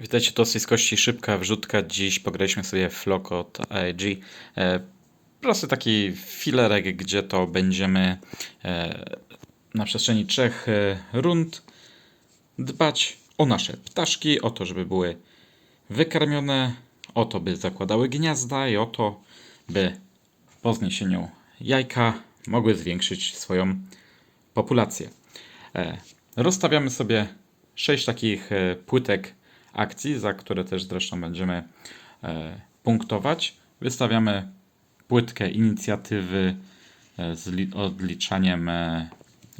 Witajcie, to Syskości, szybka wrzutka. Dziś pograliśmy sobie w Floco od AEG. E, prosty taki filerek, gdzie to będziemy e, na przestrzeni trzech e, rund dbać o nasze ptaszki, o to, żeby były wykarmione, o to, by zakładały gniazda i o to, by po zniesieniu jajka mogły zwiększyć swoją populację. E, Rozstawiamy sobie sześć takich e, płytek akcji, za które też zresztą będziemy e, punktować. Wystawiamy płytkę inicjatywy e, z li- odliczaniem e,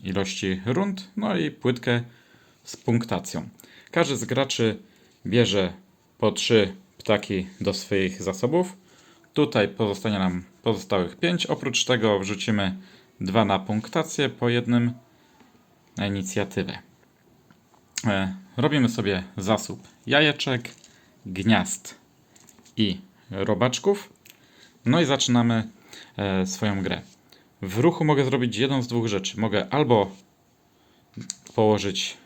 ilości rund, no i płytkę z punktacją. Każdy z graczy bierze po trzy ptaki do swoich zasobów. Tutaj pozostanie nam pozostałych pięć. Oprócz tego wrzucimy dwa na punktację, po jednym na inicjatywę. Robimy sobie zasób jajeczek, gniazd i robaczków. No i zaczynamy e, swoją grę. W ruchu mogę zrobić jedną z dwóch rzeczy. Mogę albo położyć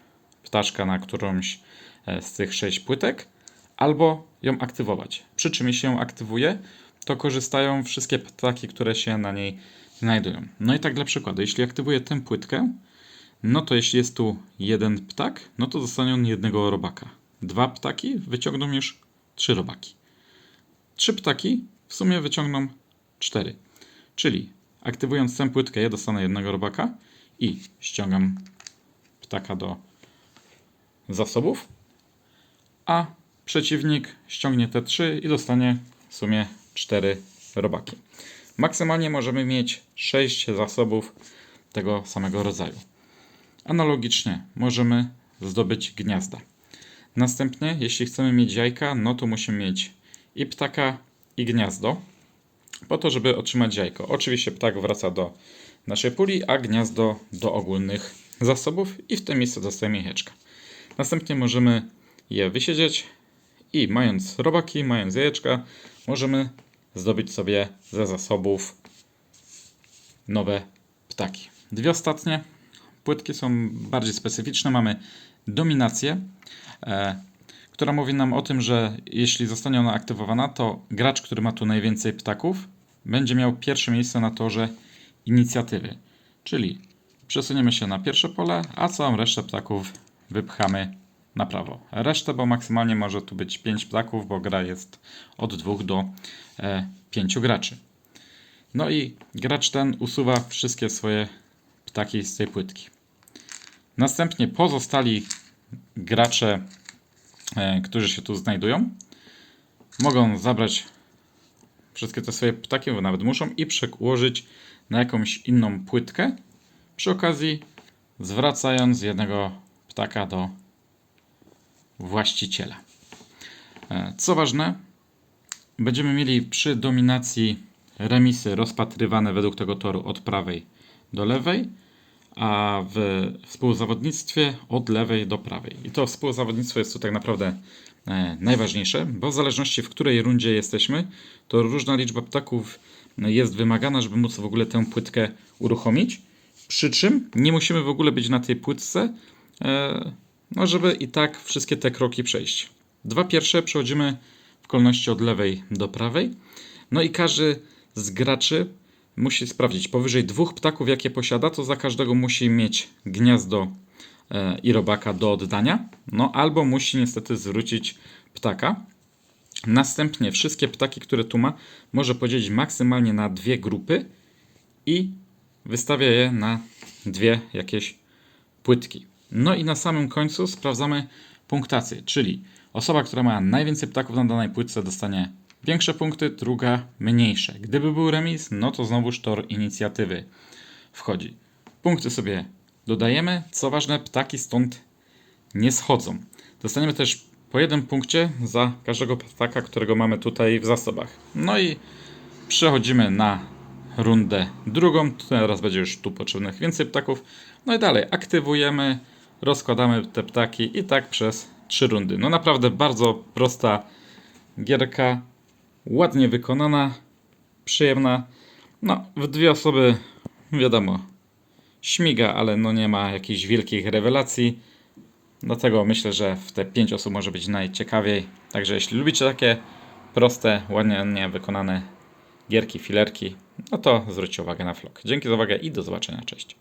ptaszka na którąś e, z tych sześć płytek, albo ją aktywować. Przy czym jeśli ją aktywuję, to korzystają wszystkie ptaki, które się na niej znajdują. No i tak dla przykładu, jeśli aktywuję tę płytkę, no to jeśli jest tu jeden ptak, no to dostanie on jednego robaka. Dwa ptaki wyciągną już trzy robaki. Trzy ptaki w sumie wyciągną cztery. Czyli aktywując tę płytkę, ja dostanę jednego robaka i ściągam ptaka do zasobów, a przeciwnik ściągnie te trzy i dostanie w sumie cztery robaki. Maksymalnie możemy mieć sześć zasobów tego samego rodzaju. Analogicznie możemy zdobyć gniazda. Następnie, jeśli chcemy mieć jajka, no to musimy mieć i ptaka, i gniazdo, po to, żeby otrzymać jajko. Oczywiście ptak wraca do naszej puli, a gniazdo do ogólnych zasobów i w tym miejscu dostajemy jajeczka. Następnie możemy je wysiedzieć i mając robaki, mając jajeczka, możemy zdobyć sobie ze zasobów nowe ptaki. Dwie ostatnie płytki są bardziej specyficzne. Mamy dominację, e, która mówi nam o tym, że jeśli zostanie ona aktywowana, to gracz, który ma tu najwięcej ptaków, będzie miał pierwsze miejsce na torze inicjatywy. Czyli przesuniemy się na pierwsze pole, a całą resztę ptaków wypchamy na prawo. Resztę, bo maksymalnie może tu być 5 ptaków, bo gra jest od 2 do e, 5 graczy. No i gracz ten usuwa wszystkie swoje ptaki z tej płytki. Następnie pozostali gracze, e, którzy się tu znajdują, mogą zabrać wszystkie te swoje ptaki, bo nawet muszą, i przełożyć na jakąś inną płytkę. Przy okazji zwracając jednego ptaka do właściciela. E, Co ważne, będziemy mieli przy dominacji remisy rozpatrywane według tego toru od prawej do lewej, a w współzawodnictwie od lewej do prawej. I to współzawodnictwo jest tu tak naprawdę e, najważniejsze, bo w zależności w której rundzie jesteśmy, to różna liczba ptaków jest wymagana, żeby móc w ogóle tę płytkę uruchomić. Przy czym nie musimy w ogóle być na tej płytce, e, no żeby i tak wszystkie te kroki przejść. Dwa pierwsze przechodzimy w kolejności od lewej do prawej. No i każdy z graczy musi sprawdzić powyżej dwóch ptaków, jakie posiada, to za każdego musi mieć gniazdo e, i robaka do oddania. No albo musi niestety zwrócić ptaka. Następnie wszystkie ptaki, które tu ma, może podzielić maksymalnie na dwie grupy i wystawia je na dwie jakieś płytki. No i na samym końcu sprawdzamy punktację, czyli osoba, która ma najwięcej ptaków na danej płytce dostanie większe punkty, druga mniejsze. Gdyby był remis, no to znowuż tor inicjatywy wchodzi. Punkty sobie dodajemy. Co ważne, ptaki stąd nie schodzą. Dostaniemy też po jednym punkcie za każdego ptaka, którego mamy tutaj w zasobach. No i przechodzimy na rundę drugą. Teraz będzie już tu potrzebnych więcej ptaków. No i dalej aktywujemy, rozkładamy te ptaki i tak przez trzy rundy. No naprawdę bardzo prosta gierka, ładnie wykonana, przyjemna. No, w dwie osoby wiadomo, śmiga, ale no nie ma jakichś wielkich rewelacji. Dlatego myślę, że w te 5 osób może być najciekawiej. Także jeśli lubicie takie proste, ładnie wykonane gierki, filerki, no to zwróćcie uwagę na vlog. Dzięki za uwagę i do zobaczenia. Cześć.